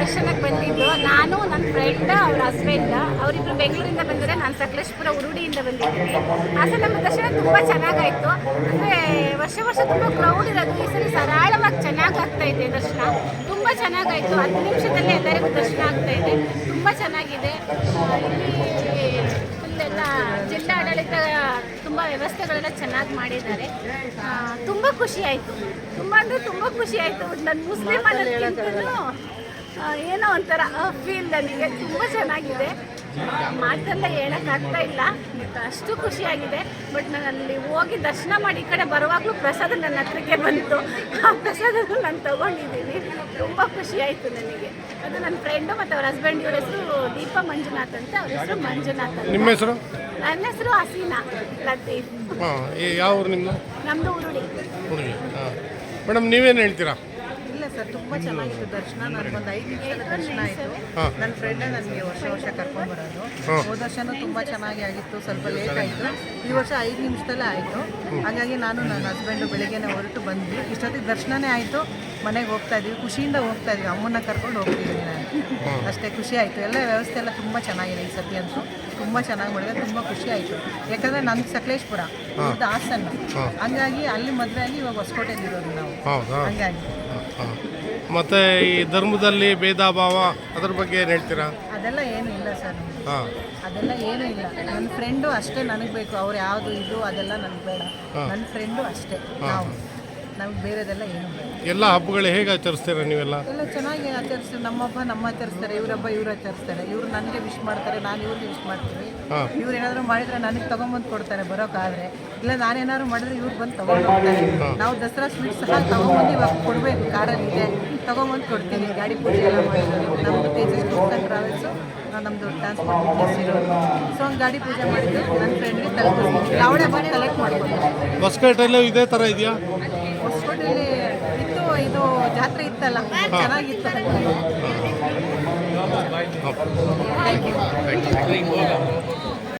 ದರ್ಶನಕ್ಕೆ ಬಂದಿದ್ದು. ನಾನು ನನ್ನ ಫ್ರೆಂಡ್ ಅವ್ರ ಹಸ್ಬೆಂಡ್ ಅವರಿಬ್ರು ಬೆಂಗಳೂರಿಂದ ಬಂದರೆ ನಾನು ಸಕಲೇಶ್ಪುರ ಉರುಡಿಯಿಂದ ಬಂದಿದ್ದೀನಿ. ನಮ್ಮ ದರ್ಶನ ತುಂಬ ಚೆನ್ನಾಗಾಯಿತು. ಅಂದರೆ ವರ್ಷ ವರ್ಷ ತುಂಬ ಕ್ರೌಡ್ ಇರೋದು. ಈ ಸಲ ಸರಳವಾಗಿ ಚೆನ್ನಾಗಿ ಆಗ್ತಾ ಇದೆ ದರ್ಶನ. ತುಂಬ ಚೆನ್ನಾಗಾಯಿತು. ಹತ್ತು ನಿಮಿಷದಲ್ಲಿ ಎಲ್ಲರಿಗೂ ದರ್ಶನ ಆಗ್ತಾ ಇದೆ. ತುಂಬ ಚೆನ್ನಾಗಿದೆ. ಇಲ್ಲಿ ಫುಲ್ಲೆಲ್ಲ ಜಿಲ್ಲಾಡಳಿತ ತುಂಬ ವ್ಯವಸ್ಥೆಗಳೆಲ್ಲ ಚೆನ್ನಾಗಿ ಮಾಡಿದ್ದಾರೆ. ತುಂಬ ಖುಷಿ ಆಯಿತು. ತುಂಬ ಅಂದರೆ ತುಂಬ ಖುಷಿ ಆಯಿತು. ನನ್ನ ಮುಸ್ಲಿಮ್ ಅನ್ನೋದಕ್ಕಿಂತಲೂ ಏನೋ ಒಂಥರ ಫೀಲ್ ನನಗೆ. ತುಂಬ ಚೆನ್ನಾಗಿದೆ. ಮಾತಲ್ಲ ಹೇಳೋಕ್ಕಾಗ್ತಾ ಇಲ್ಲ. ಬಟ್ ಅಷ್ಟು ಖುಷಿಯಾಗಿದೆ. ಬಟ್ ನಾನು ಅಲ್ಲಿ ಹೋಗಿ ದರ್ಶನ ಮಾಡಿ ಈ ಕಡೆ ಬರುವಾಗಲೂ ಪ್ರಸಾದ ನನ್ನ ಹತ್ರಕ್ಕೆ ಬಂತು. ಆ ಪ್ರಸಾದನ ನಾನು ತಗೊಂಡಿದ್ದೀನಿ. ತುಂಬ ಖುಷಿ ಆಯಿತು ನನಗೆ. ಅದು ನನ್ನ ಫ್ರೆಂಡು ಮತ್ತು ಅವ್ರ ಹಸ್ಬೆಂಡ್ ಇವ್ರ ಹೆಸರು ದೀಪ ಮಂಜುನಾಥ್ ಅಂತ. ಅವ್ರ ಹೆಸರು ಮಂಜುನಾಥ್ ಅಂತ. ನಿಮ್ಮ ಹೆಸರು? ನನ್ನ ಹೆಸರು ಹಸೀನಾ. ಲತೀಫ್ ಯಾವ ಊರು ನಿಮ್ಮದು ನಮ್ಮದು ಉರುಳಿ. ಮೇಡಮ್ ನೀವೇನು ಹೇಳ್ತೀರಾ? ಸರ್ ತುಂಬ ಚೆನ್ನಾಗಿತ್ತು ದರ್ಶನ. ನನಗೊಂದು ಐದು ನಿಮಿಷದ ದರ್ಶನ ಆಯಿತು. ನನ್ನ ಫ್ರೆಂಡ್ ನನಗೆ ವರ್ಷ ವರ್ಷ ಕರ್ಕೊಂಡು ಬರೋದು. ಹೋದ ವರ್ಷನೂ ತುಂಬ ಚೆನ್ನಾಗಿ ಆಗಿತ್ತು ಸ್ವಲ್ಪ ಲೇಟ್ ಆಯಿತು. ಈ ವರ್ಷ ಐದು ನಿಮಿಷದಲ್ಲೇ ಆಯಿತು. ಹಾಗಾಗಿ ನಾನು ನನ್ನ ಹಸ್ಬೆಂಡು ಬೆಳಿಗ್ಗೆನೇ ಹೊರಟು ಬಂದ್ವಿ. ಇಷ್ಟೊತ್ತಿಗೆ ದರ್ಶನನೇ ಆಯಿತು. ಮನೆಗೆ ಹೋಗ್ತಾ ಇದ್ದೀವಿ ಖುಷಿಯಿಂದ ಹೋಗ್ತಾ ಇದ್ವಿ. ಅಮ್ಮನ್ನ ಕರ್ಕೊಂಡು ಹೋಗ್ತಿದ್ದೀನಿ ನಾನು ಅಷ್ಟೇ ಖುಷಿ ಆಯಿತು. ಎಲ್ಲ ವ್ಯವಸ್ಥೆ ಎಲ್ಲ ತುಂಬ ಚೆನ್ನಾಗಿದೆ ಈ ಸತಿ ಅಂತೂ. ತುಂಬ ಚೆನ್ನಾಗಿ ಮಾಡಿದ್ರೆ ತುಂಬ ಖುಷಿ ಆಯಿತು. ಯಾಕಂದರೆ ನಂದು ಸಕಲೇಶ್ಪುರ ಇದು ಹಾಸನ. ಹಂಗಾಗಿ ಅಲ್ಲಿ ಮದುವೆ ಆಗಿ ಇವಾಗ ಹೊಸಕೋಟೆಯಲ್ಲಿರೋದು ನಾವು. ಹೌದಾ? ಹಂಗಾಗಿ. ಮತ್ತು ಈ ಧರ್ಮದಲ್ಲಿ ಭೇದ ಭಾವ ಅದ್ರ ಬಗ್ಗೆ ಏನು ಹೇಳ್ತೀರಾ? ಅದೆಲ್ಲ ಏನು ಇಲ್ಲ ಸರ್ ಹಾಂ. ಅದೆಲ್ಲ ಏನೂ ಇಲ್ಲ. ನನ್ನ ಫ್ರೆಂಡು ಅಷ್ಟೇ ನನಗೆ ಬೇಕು. ಅವ್ರು ಯಾವುದು ಇದು ಅದೆಲ್ಲ ನನಗೆ ಬೇಡ. ನನ್ನ ಫ್ರೆಂಡು ಅಷ್ಟೇ. ನಾವು. ನಮ್ಗೆ ಬೇರೆದೆಲ್ಲ ಏನು ಬೇಡ ಎಲ್ಲ ಹಬ್ಬಗಳು ಹೇಗೆ ಆಚರಿಸ್ತೀರ ನೀವೆಲ್ಲ? ಎಲ್ಲ ಚೆನ್ನಾಗಿ ಆಚರಿಸ್ತಾರೆ ನಮ್ಮ ಹಬ್ಬ ನಮ್ಮ ಆಚರಿಸ್ತಾರೆ ಇವ್ರ ಹಬ್ಬ ಇವ್ರು ಆಚರಿಸ್ತಾರೆ. ಇವ್ರು ನನಗೆ ವಿಶ್ ಮಾಡ್ತಾರೆ ನಾನು ಇವ್ರಿಗೆ ವಿಶ್ ಮಾಡ್ತೀವಿ. ಹಾಂ. ಇವ್ರು ಏನಾದರೂ ಮಾಡಿದ್ರೆ ನನಗೆ ತಗೊಂಬಂದು ಕೊಡ್ತಾರೆ ಬರೋಕ್ಕಾದ್ರೆ. ಇಲ್ಲ ನಾನೇನಾದ್ರು ಮಾಡಿದ್ರೆ ಇವ್ರು ಬಂದು ತಗೊಂಡು ಹೋಗ್ತಾರೆ. ನಾವು ದಸರಾ ಸ್ವೀಟ್ ಸಹ ತಗೊಂಬಂದು ಇವಾಗ ಕೊಡಬೇಕು ಕಾರಲ್ಲಿ ಇದೆ. ತಗೊಂಬಂದು ಕೊಡ್ತೀನಿ ಗಾಡಿ ಪೂಜೆ ಎಲ್ಲ ಮಾಡಿರೋದು ನಮ್ಮ ತೇಜಸ್ ಟ್ರಾವೆಲ್ಸು ನಮ್ಮದು ಟ್ರಾನ್ಸ್ಪೋರ್ಟ್ ಬಿಸ್ನೆಸ್ ಇರೋದು. ಸೊ ಒಂದು ಗಾಡಿ ಪೂಜೆ ಮಾಡಿದ್ದು ನನ್ನ ಫ್ರೆಂಡ್ಗೆ ತಲುಪಿಸ್ತೀನಿ ಅವಳೇ ಬಂದು ಕಲೆಕ್ಟ್ ಮಾಡ್ಕೊಂಡು ಹೊಸಪೇಟೆಯಲ್ಲೂ ಇದೇ ಥರ ಇದೆಯಾ? ಜಾತ್ರೆ ಇತ್ತಲ್ಲ ಚೆನ್ನಾಗಿತ್ತು. Thank you